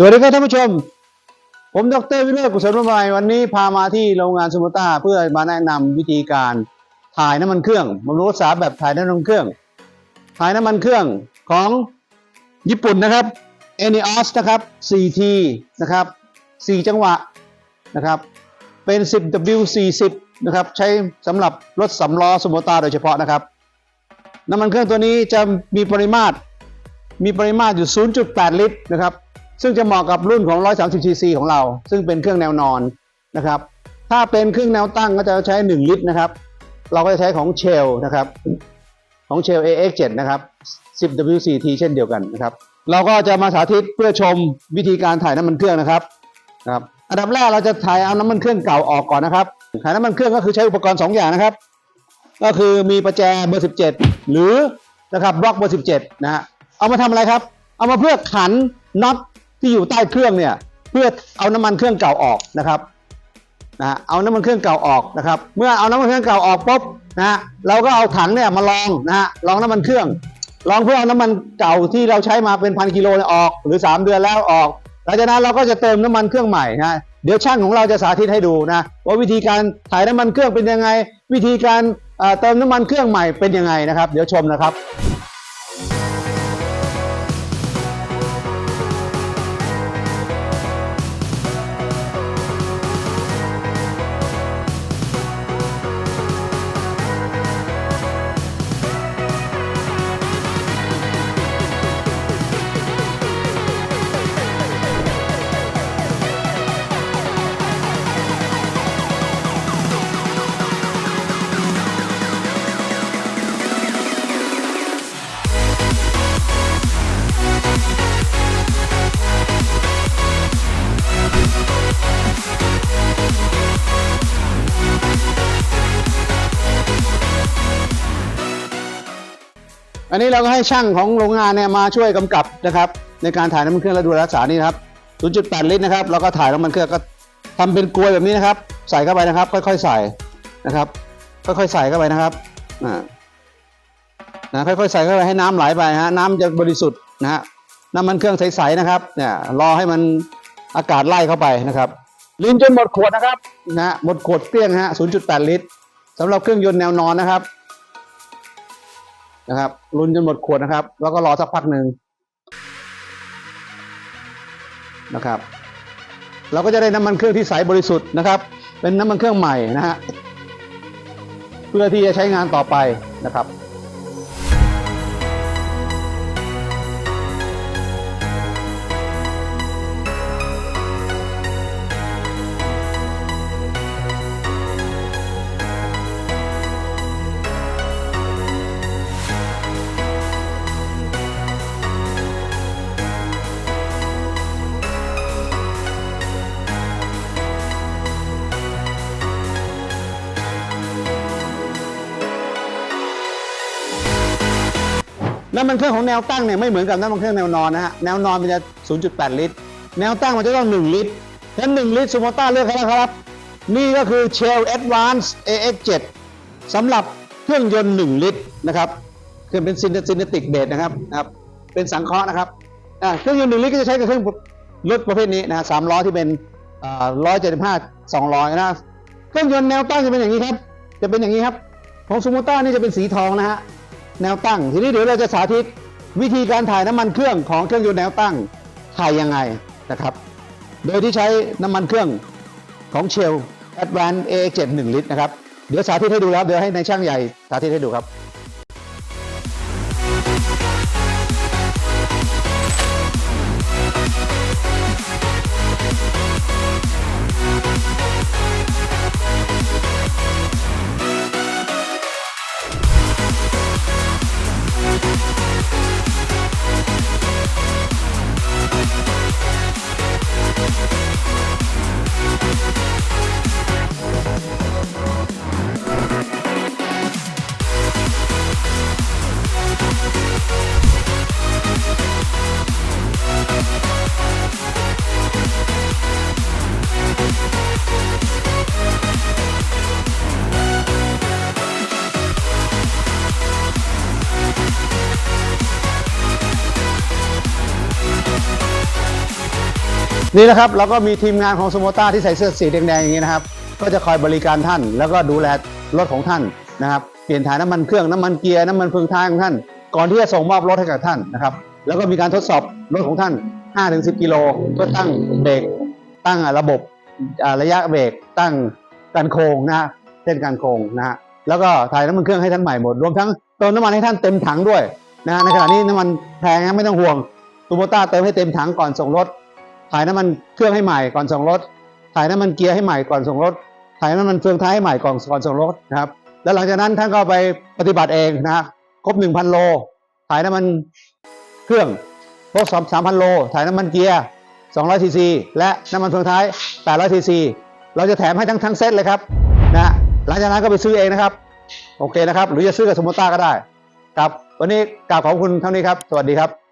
สวัสดีครับท่านผู้ชม ผมดรวิโรจน์กุศลประภัยวันนี้พามาที่โรงงานสมุต้าเพื่อมาแนะนำวิธีการถ่ายน้ำมันเครื่องบำรุงรักษาแบบถ่ายน้ำมันเครื่อง ถ่ายน้ำมันเครื่องของญี่ปุ่นนะครับ e n i o s นะครับ 4T นะครับ 4 จังหวะนะครับ เป็น 10W40 นะครับ ใช้สำหรับรถสำล้อสมุต้าโดยเฉพาะนะครับ น้ำมันเครื่องตัวนี้จะมีปริมาตร มีปริมาตรอยู่ 0.8 ลิตรนะครับ ซึ่งจะเหมาะกับรุ่นของ 130 cc ของเรา ซึ่งเป็นเครื่องแนวนอนนะครับ ถ้าเป็นเครื่องแนวตั้งก็จะใช้ 1 ลิตรนะครับ เราก็จะใช้ของ Shell นะครับ ของ Shell AX7 นะครับ 10W4T เช่นเดียวกันนะครับ เราก็จะมาสาธิตเพื่อชมวิธีการถ่ายน้ำมันเครื่องนะครับนะครับ อันดับแรกเราจะถ่ายเอาน้ำมันเครื่องเก่าออกก่อนนะครับ ถ่ายน้ำมันเครื่องก็คือใช้อุปกรณ์ 2 อย่างนะครับ ก็คือมีประแจเบอร์ 17 หรือนะครับบล็อกเบอร์ 17 นะฮะ เอามาทำอะไรครับ เอามาเพื่อขันน็อต ที่อยู่ใต้เครื่องเนี่ยเพื่อเอาน้ำมันเครื่องเก่าออกนะครับนะเอาน้ำมันเครื่องเก่าออกนะครับ เมื่อเอาน้ำมันเครื่องเก่าออกปุ๊บนะเราก็เอาถังเนี่ยมาลองนะฮะลองน้ำมันเครื่อง ลองเพื่อเอาน้ำมันเก่าที่เราใช้มาเป็นพันกิโลเนี่ยออก หรือ 3 เดือนแล้วออกหลังจากนั้นเราก็จะเติมน้ำมันเครื่องใหม่นะเดี๋ยวช่างของเราจะสาธิตให้ดูนะว่าวิธีการถ่ายน้ำมันเครื่องเป็นยังไง วิธีการเอ่อเติมน้ำมันเครื่องใหม่เป็นยังไงนะครับ เดี๋ยวชมนะครับ อันนี้เราก็ให้ช่างของโรงงานเนี่ยมาช่วยกำกับนะครับ ในการถ่ายน้ำมันเครื่องและดูแลรักษานี่นะครับ 0.8 ลิตรนะครับแล้วก็ถ่ายน้ำมันเครื่องก็ทำเป็นกลวยแบบนี้นะครับ ใส่เข้าไปนะครับ ค่อย ๆ ใส่นะครับ ค่อยๆใส่เข้าไปนะครับนะค่อยๆใส่เข้าไปให้น้ำไหลไปฮะน้ำจะบริสุทธิ์นะฮะน้ำมันเครื่องใสๆนะครับเนี่ยรอให้มันอากาศไล่เข้าไปนะครับลิ้นจนหมดขวดนะครับนะฮะหมดขวดเกลี้ยงฮะ 0.8 ลิตรสำหรับเครื่องยนต์แนวนอนนะครับ นะครับรุนจนหมดขวดนะครับ แล้วก็รอสักพักหนึ่งนะครับ เราก็จะได้น้ำมันเครื่องที่ใสบริสุทธิ์นะครับ เป็นน้ำมันเครื่องใหม่นะฮะเพื่อที่จะใช้งานต่อไปนะครับ น้ำมันเครื่องของแนวตั้งเนี่ยไม่เหมือนกับน้ำมันเครื่องแนวนอนนะฮะแนวนอนมันจะ 0.8 ลิตร แนวตั้งมันจะต้อง 1 ลิตรฉะนั้น 1 ลิตรซูโมต้าเลือกแล้วครับ นี่ก็คือ Shell Advance AX7 สำหรับเครื่องยนต์ 1 ลิตรนะครับเครื่องเป็นซินซินติกเบสนะครับนะครับ เป็นสังเคราะห์นะครับเครื่องยนต์1ลิตรก็จะใช้กับเครื่องรถประเภทนี้นะสามล้อที่เป็นร้อยเจ็ดสิบห้าสองร้อยนะเครื่องยนต์แนวตั้งจะเป็นอย่างนี้ครับ จะเป็นอย่างนี้ครับของซูโมต้านี่จะเป็นสีทองนะฮะ แนวตั้ง ทีนี้เดี๋ยวเราจะสาธิตวิธีการถ่ายน้ำมันเครื่องของเครื่องยนต์แนวตั้งถ่ายยังไงนะครับ โดยที่ใช้น้ำมันเครื่องของ Shell Advance A7 1 ลิตรนะครับ เดี๋ยวสาธิตให้ดูแล้วเดี๋ยวให้ในช่างใหญ่สาธิตให้ดูครับ「 นี่นะครับเราก็มีทีมงานของสโมต้าที่ใส่เสื้อสีแดงๆอย่างนี้นะครับ ก็จะคอยบริการท่าน แล้วก็ดูแลรถของท่านนะครับเปลี่ยนถ่ายน้ำมันเครื่องน้ำมันเกียร์น้ำมันเฟืองท้ายของท่าน ก่อนที่จะส่งมอบรถให้กับท่านนะครับ แล้วก็มีการทดสอบรถของท่าน 5-10 กิโลก็ตั้งเบรกตั้งระบบระยะเบรกตั้งการโค้งนะเส้นการโค้งนะฮะแล้วก็ถ่ายน้ำมันเครื่องให้ท่านใหม่หมด รวมทั้งเติมน้ำมันให้ท่านเต็มถังด้วยนะฮะในขณะนี้น้ำมันแพงไม่ต้องห่วงตูโมต้าเติมให้เต็มถังก่อนส่งรถ ถ่ายน้ำมันเครื่องให้ใหม่ก่อนส่งรถ ถ่ายน้ำมันเกียร์ให้ใหม่ก่อนส่งรถ ถ่ายน้ำมันเฟืองท้ายให้ใหม่ก่อนก่อนส่งรถนะครับ แล้วหลังจากนั้นท่านก็ไปปฏิบัติเองนะครบ1,000โล ถ่ายน้ำมันเครื่องครบ3,000โล ถ่ายน้ำมันเกียร์200ซีซีและน้ำมันเฟืองท้าย800ซีซีเราจะแถมให้ทั้งทั้งเซตเลยครับนะหลังจากนั้นก็ไปซื้อเองนะครับ โอเคนะครับ หรือจะซื้อกับสมมต้าก็ได้ ครับ วันนี้กราบขอบคุณเท่านี้ครับ สวัสดีครับ